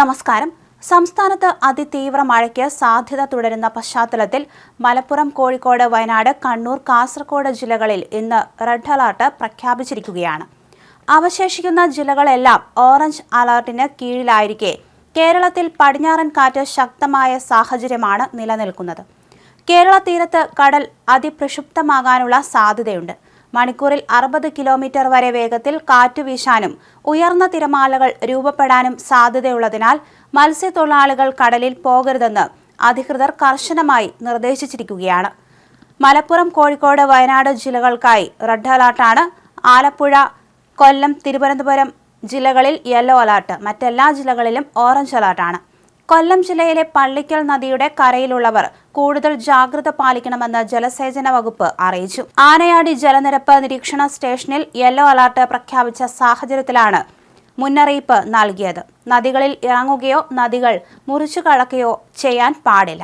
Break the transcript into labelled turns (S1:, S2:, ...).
S1: നമസ്കാരം. സംസ്ഥാനത്ത് അതിതീവ്ര മഴയ്ക്ക് സാധ്യത തുടരുന്ന പശ്ചാത്തലത്തിൽ മലപ്പുറം കോഴിക്കോട് വയനാട് കണ്ണൂർ കാസർഗോഡ് ജില്ലകളിൽ ഇന്ന് റെഡ് അലർട്ട് പ്രഖ്യാപിച്ചിരിക്കുകയാണ്. അവശേഷിക്കുന്ന ജില്ലകളെല്ലാം ഓറഞ്ച് അലർട്ടിന് കീഴിലായിരിക്കെ കേരളത്തിൽ പടിഞ്ഞാറൻ കാറ്റ് ശക്തമായ സാഹചര്യമാണ് നിലനിൽക്കുന്നത്. കേരള തീരത്ത് കടൽ അതിപ്രക്ഷുബ്ധമാകാനുള്ള സാധ്യതയുണ്ട്. മണിക്കൂറിൽ അറുപത് കിലോമീറ്റർ വരെ വേഗത്തിൽ കാറ്റ് വീശാനും ഉയർന്ന തിരമാലകൾ രൂപപ്പെടാനും സാധ്യതയുള്ളതിനാൽ മത്സ്യത്തൊഴിലാളികൾ കടലിൽ പോകരുതെന്ന് അധികൃതർ കർശനമായി നിർദ്ദേശിച്ചിരിക്കുകയാണ്. മലപ്പുറം കോഴിക്കോട് വയനാട് ജില്ലകൾക്കായി റെഡ് അലർട്ടാണ്. ആലപ്പുഴ കൊല്ലം തിരുവനന്തപുരം ജില്ലകളിൽ യെല്ലോ അലർട്ട്. മറ്റെല്ലാ ജില്ലകളിലും ഓറഞ്ച് അലർട്ടാണ്. കൊല്ലം ജില്ലയിലെ പള്ളിക്കൽ നദിയുടെ കരയിലുള്ളവർ കൂടുതൽ ജാഗ്രത പാലിക്കണമെന്ന് ജലസേചന വകുപ്പ് അറിയിച്ചു. ആനയാടി ജലനിരപ്പ് നിരീക്ഷണ സ്റ്റേഷനിൽ യെല്ലോ അലർട്ട് പ്രഖ്യാപിച്ച സാഹചര്യത്തിലാണ് മുന്നറിയിപ്പ് നൽകിയത്. നദികളിൽ ഇറങ്ങുകയോ നദികൾ മുറിച്ചു കടക്കുകയോ ചെയ്യാൻ പാടില്ല.